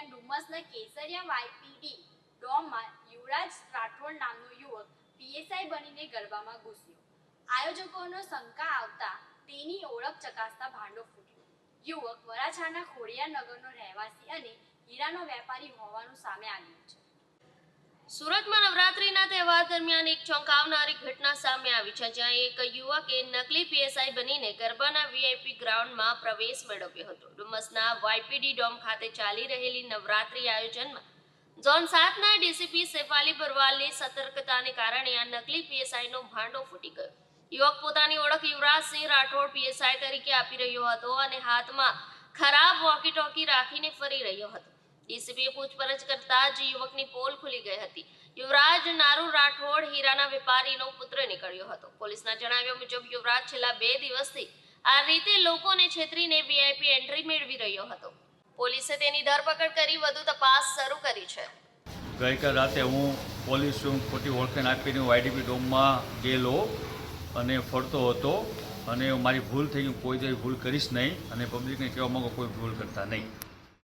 દરમિયાન ડુમસના કેસરિયા વાયપીડી ડોમમાં યુવરાજ રાઠોડ નામનો યુવક પીએસઆઈ બનીને ગરબામાં ઘૂસ્યો. આયોજકોનો શંકા આવતા તેની ઓળખ ચકાસતા ભાંડો ફૂટ્યો. યુવક વરાછાના ખોડિયા નગરનો રહેવાસી અને હીરાનો વેપારી હોવાનું સામે આવ્યું છે. સુરતમાં નવરાત્રીના તહેવાર દરમિયાન એક ચોંકાવનારી ઘટના સામે આવી છે, જ્યાં એક યુવકે નકલી પીએસઆઈ બનીને ગરબાના વીઆઈપી ગ્રાઉન્ડમાં પ્રવેશ મેળવ્યો હતો. ડુમસના વાયપીડી ડોમ ખાતે ચાલી રહેલી નવરાત્રી આયોજનમાં ઝોન સાતના ડીસીપી શેફાલી ભરવાલની સતર્કતાને કારણે આ નકલી પીએસઆઈનો ભાંડો ફૂટી ગયો. યુવક પોતાની ઓળખ યુવરાજસિંહ રાઠોડ પીએસઆઈ તરીકે આપી રહ્યો હતો અને હાથમાં ખરાબ વોકી ટોકી રાખીને ફરી રહ્યો હતો. ડીસીપીએ પૂછપરછ કરતા જ યુવકની પોલ ખુલી ગઈ હતી. યુવરાજ નારુ રાઠોડ હીરાના વેપારીનો પુત્ર નીકળ્યો હતો. પોલીસના જણાવ્યા મુજબ યુવરાજ છેલ્લા બે દિવસથી આ રીતે લોકોને છેતરીને વીઆઈપી એન્ટ્રી મેળવી રહ્યો હતો. પોલીસે તેની ધરપકડ કરી વધુ તપાસ શરૂ કરી છે. ગઈકાલ રાતે હું પોલીસ ખોટી ઓળખાણ આપીને વાયડીપી ડોમમાં ગયેલો અને ફરતો હતો અને મારી ભૂલ થઈ ગઈ કોઈ ભૂલ કરીશ નહીં અને પબ્લિકને કહેવા માગો કોઈ ભૂલ કરતા નહીં.